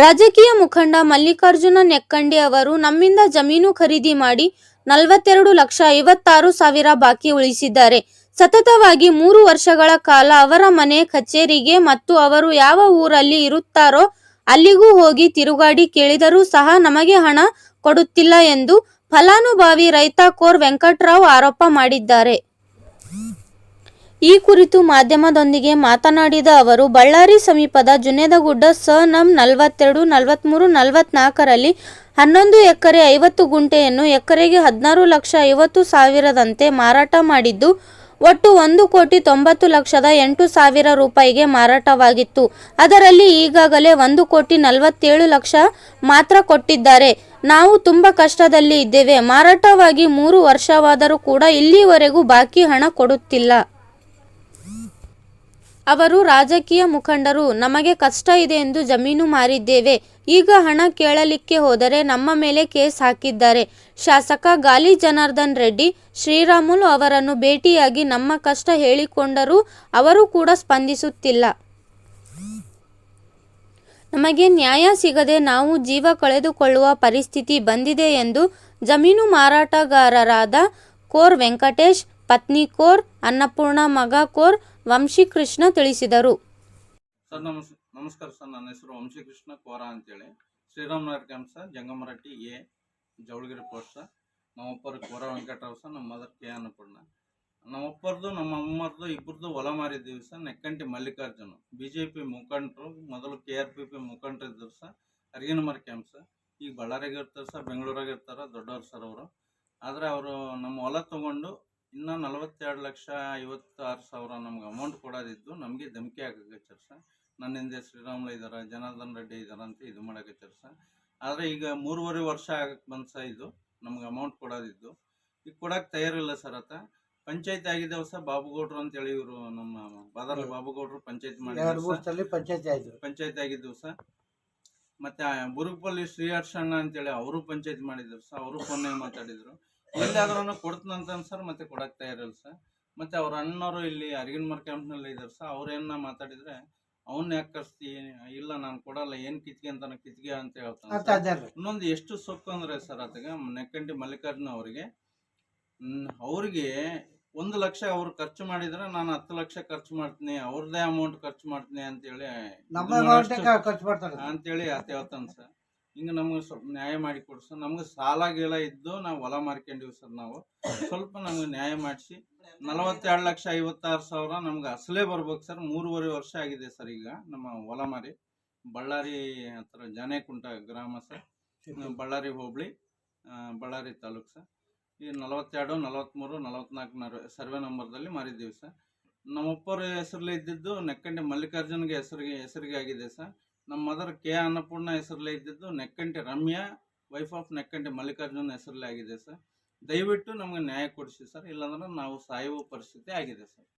ರಾಜಕೀಯ ಮುಖಂಡ ಮಲ್ಲಿಕಾರ್ಜುನ ನೆಕ್ಕಂಡಿ ಅವರು ನಮ್ಮಿಂದ ಜಮೀನು ಖರೀದಿ ಮಾಡಿ ನಲವತ್ತೆರಡು ಲಕ್ಷ ಐವತ್ತಾರು ಸಾವಿರ ಬಾಕಿ ಉಳಿಸಿದ್ದಾರೆ. ಸತತವಾಗಿ ಮೂರು ವರ್ಷಗಳ ಕಾಲ ಅವರ ಮನೆ, ಕಚೇರಿಗೆ ಮತ್ತು ಅವರು ಯಾವ ಊರಲ್ಲಿ ಇರುತ್ತಾರೋ ಅಲ್ಲಿಗೂ ಹೋಗಿ ತಿರುಗಾಡಿ ಕೇಳಿದರೂ ಸಹ ನಮಗೆ ಹಣ ಕೊಡುತ್ತಿಲ್ಲ ಎಂದು ಫಲಾನುಭವಿ ರೈತ ಕೋರ್ ವೆಂಕಟರಾವ್ ಆರೋಪ ಮಾಡಿದ್ದಾರೆ. ಈ ಕುರಿತು ಮಾಧ್ಯಮದೊಂದಿಗೆ ಮಾತನಾಡಿದ ಅವರು, ಬಳ್ಳಾರಿ ಸಮೀಪದ ಜುನೇದಗುಡ್ಡ ಸ ನಂ ನಲವತ್ತೆರಡು ನಲವತ್ತ್ಮೂರು ನಲವತ್ನಾಲ್ಕರಲ್ಲಿ ಹನ್ನೊಂದು ಎಕರೆ ಐವತ್ತು ಗುಂಟೆಯನ್ನು ಎಕರೆಗೆ ಹದಿನಾರು ಲಕ್ಷ ಐವತ್ತು ಸಾವಿರದಂತೆ ಮಾರಾಟ ಮಾಡಿದ್ದು, ಒಟ್ಟು ಒಂದು ಕೋಟಿ ತೊಂಬತ್ತು ಲಕ್ಷದ ಎಂಟು ಸಾವಿರ ರೂಪಾಯಿಗೆ ಮಾರಾಟವಾಗಿತ್ತು. ಅದರಲ್ಲಿ ಈಗಾಗಲೇ ಒಂದು ಕೋಟಿ ನಲವತ್ತೇಳು ಲಕ್ಷ ಮಾತ್ರ ಕೊಟ್ಟಿದ್ದಾರೆ. ನಾವು ತುಂಬ ಕಷ್ಟದಲ್ಲಿ ಇದ್ದೇವೆ. ಮಾರಾಟವಾಗಿ ಮೂರು ವರ್ಷವಾದರೂ ಕೂಡ ಇಲ್ಲಿವರೆಗೂ ಬಾಕಿ ಹಣ ಕೊಡುತ್ತಿಲ್ಲ. ಅವರು ರಾಜಕೀಯ ಮುಖಂಡರು, ನಮಗೆ ಕಷ್ಟ ಇದೆ ಎಂದು ಜಮೀನು ಮಾರಿದ್ದೇವೆ. ಈಗ ಹಣ ಕೇಳಲಿಕ್ಕೆ ಹೋದರೆ ನಮ್ಮ ಮೇಲೆ ಕೇಸ್ ಹಾಕಿದ್ದಾರೆ. ಶಾಸಕ ಗಾಲಿ ಜನಾರ್ದನ್ ರೆಡ್ಡಿ, ಶ್ರೀರಾಮುಲು ಅವರನ್ನು ಭೇಟಿಯಾಗಿ ನಮ್ಮ ಕಷ್ಟ ಹೇಳಿಕೊಂಡರೂ ಅವರು ಕೂಡ ಸ್ಪಂದಿಸುತ್ತಿಲ್ಲ. ನಮಗೆ ನ್ಯಾಯ ಸಿಗದೆ ನಾವು ಜೀವ ಕಳೆದುಕೊಳ್ಳುವ ಪರಿಸ್ಥಿತಿ ಬಂದಿದೆ ಎಂದು ಜಮೀನು ಮಾರಾಟಗಾರರಾದ ಕೋರ್ ವೆಂಕಟೇಶ್, ಪತ್ನಿ ಕೋರ್, ಅನ್ನಪೂರ್ಣ ಮಗ ಕೋರ್ ವಂಶಿಕೃಷ್ಣ ತಿಳಿಸಿದರು. ಸರ್, ನಮಸ್, ನಮಸ್ಕಾರ ಸರ್, ನನ್ನ ಹೆಸರು ವಂಶಿಕೃಷ್ಣ ಕೋರ ಅಂತೇಳಿ. ಶ್ರೀರಾಮನಗರ ಕ್ಯಾಂಪ್ ಸರ್, ಜಂಗಮರಟ್ಟಿ ಎ ಜವಳಗಿರಿ ಪೋಸ್ಟ್ ಸರ್. ನಮ್ಮಪ್ಪರು ಕೋರ ವೆಂಕಟರಾವ್ ಸರ್, ನಮ್ಮ ಮದರ್ ಕೆ ಅನ್ನಪೂರ್ಣ. ನಮ್ಮಪ್ಪರದು, ನಮ್ಮ ಅಮ್ಮರದು, ಇಬ್ಬರದು ಹೊಲ ಮಾರಿದ್ದೀವಿ sir, Nekkanti Mallikarjuna. B J P ಮುಖಂಡರು, ಮೊದಲು ಕೆ ಆರ್ ಪಿ ಪಿ ಮುಖಂಡರು ಇದ್ದರು ಸರ್. ಅರ್ಗಿನಮರ camp sir. ಈಗ ಬಳ್ಳಾರಿಗೆ ಇರ್ತಾರೆ ಸರ್, ಬೆಂಗಳೂರಾಗ ಇರ್ತಾರೆ, ದೊಡ್ಡವ್ರು ಸರ್ ಅವರು. ಆದರೆ ಅವರು ನಮ್ಮ ಹೊಲ ತೊಗೊಂಡು ಇನ್ನೂ ನಲವತ್ತೆರಡು ಲಕ್ಷ ಐವತ್ತಾರು ಸಾವಿರ ನಮ್ಗೆ ಅಮೌಂಟ್ ಕೊಡೋದಿದ್ದು ನಮಗೆ ಧಮಕಿ ಹಾಕಕಚ್ಚಾರ ಸರ್ ನನ್ನ ಹಿಂದೆ ಶ್ರೀರಾಮುಲು ಇದ್ದಾರೆ ಜನಾರ್ದನ್ ರೆಡ್ಡಿ ಇದ್ದಾರೆ ಅಂತ ಇದು ಮಾಡಕಚ್ಚಾರ ಚರ್ಸ ಆದರೆ ಈಗ ಮೂರುವರೆ ವರ್ಷ ಆಗಕ್ಕೆ ಸರ್ ಇದು ನಮ್ಗೆ ಅಮೌಂಟ್ ಕೊಡೋದಿದ್ದು. ಈಗ ಕೊಡಕ್ಕೆ ತಯಾರಿಲ್ಲ ಸರ್ ಆತ ಪಂಚಾಯತ್ ಆಗಿದ್ದ ಸರ್ ಬಾಬುಗೌಡ್ರು ಅಂತೇಳಿ ಇವರು ನಮ್ಮ ಬಾದರ್ ಬಾಬುಗೌಡ್ರು ಪಂಚಾಯತ್ ಮಾಡಿ ಪಂಚಾಯತ್ ಮೂರು ಸರ್. ಮತ್ತೆ ಬುರುಗಪಲ್ಲಿ ಶ್ರೀಹರ್ಷಣ್ಣ ಅಂತೇಳಿ ಅವರು ಪಂಚಾಯತ್ ಮಾಡಿದ್ರು ಸರ್. ಅವರು ಫೋನ್ನಾಗ ಮಾತಾಡಿದ್ರು? ಎಲ್ಲಾದ್ರೂ ಕೊಡ್ತನಂತ ಸರ್ ಮತ್ತೆ ಕೊಡಕ್ ತಯಾರಿಲ್ಲ ಸರ್ ಮತ್ತೆ ಅವ್ರ ಅಣ್ಣವರು ಇಲ್ಲಿ ಅರಿಗಿನಮರ್ ಕ್ಯಾಂಪ್ನಲ್ಲಿ ಇದ್ದಾರೆ ಸರ್ ಅವ್ರೇನ ಮಾತಾಡಿದ್ರೆ ಅವನ್ ಯಾಕೆ ಕರ್ಸ್ತಿ? ಇಲ್ಲ ನಾನು ಕೊಡಲ್ಲ ಏನ್ ಕಿತ್ಗೆ ಅಂತಾನ ಕಿತ್ಗೆ ಅಂತ ಹೇಳ್ತಾನೆ ಅಂತ. ಇನ್ನೊಂದು ಎಷ್ಟು ಸೊಕ್ಕು ಅಂದ್ರೆ ಸರ್ ಅದಕ್ಕೆ ನೆಕ್ಕಂಡಿ ಮಲ್ಲಿಕಾರ್ಜುನ ಅವರಿಗೆ ಅವ್ರಿಗೆ ಒಂದು ಲಕ್ಷ ಅವ್ರು ಖರ್ಚು ಮಾಡಿದ್ರೆ ನಾನು ಹತ್ತು ಲಕ್ಷ ಖರ್ಚು ಮಾಡ್ತೀನಿ ಅವ್ರದೇ ಅಮೌಂಟ್ ಖರ್ಚು ಮಾಡ್ತೀನಿ ಅಂತೇಳಿ ಅಂತೇಳಿ ಆತ ಹೇಳ್ತಾನೆ ಸರ್ ಹಿಂಗೆ ನಮಗೆ ಸ್ವಲ್ಪ ನ್ಯಾಯ ಮಾಡಿ ಕೊಡಿ ಸರ್ ನಮಗೆ ಸಾಲ ಗೀಳ ಇದ್ದು ನಾವು ಹೊಲ ಮಾರ್ಕೊಂಡಿವಿ ಸರ್ ನಾವು. ಸ್ವಲ್ಪ ನಮಗೆ ನ್ಯಾಯ ಮಾಡಿಸಿ. ನಲವತ್ತೆರಡು ಲಕ್ಷ ಐವತ್ತಾರು ಸಾವಿರ ನಮ್ಗೆ ಅಸಲೇ ಬರ್ಬೇಕು ಸರ್. ಮೂರುವರೆ ವರ್ಷ ಆಗಿದೆ ಸರ್ ಈಗ ನಮ್ಮ ಹೊಲ ಮಾರಿ. ಬಳ್ಳಾರಿ ಹತ್ರ ಜಾನೇಕುಂಟ ಗ್ರಾಮ ಸರ್. ಬಳ್ಳಾರಿ ಹೋಬಳಿ ಬಳ್ಳಾರಿ ತಾಲೂಕು ಸರ್. ಈ ನಲವತ್ತೆರಡು ನಲವತ್ತ್ಮೂರು ನಲವತ್ನಾಲ್ಕು ಸರ್ವೆ ನಂಬರ್ದಲ್ಲಿ ಮಾರಿದ್ದೀವಿ ಸರ್. ನಮ್ಮಪ್ಪರ ಹೆಸರಲ್ಲಿ ಇದ್ದಿದ್ದು ನೆಕ್ಕಂಡಿ ಮಲ್ಲಿಕಾರ್ಜುನ್ಗೆ ಹೆಸರಿಗೆ ಹೆಸರಿಗೆ ಆಗಿದೆ ಸರ್. ನಮ್ಮ ಮದರ್ ಕೆ ಅನ್ನಪೂರ್ಣ ಹೆಸರಲ್ಲೇ ಇದ್ದಿದ್ದು ನೆಕ್ಕಂಟೆ ರಮ್ಯಾ ವೈಫ್ ಆಫ್ ನೆಕ್ಕಂಟೆ ಮಲ್ಲಿಕಾರ್ಜುನ್ ಹೆಸರಲ್ಲೇ ಆಗಿದೆ ಸರ್. ದಯವಿಟ್ಟು ನಮಗೆ ನ್ಯಾಯ ಕೊಡಿಸಿ ಸರ್, ಇಲ್ಲಾಂದ್ರೆ ನಾವು ಸಾಯುವ ಪರಿಸ್ಥಿತಿ ಆಗಿದೆ ಸರ್.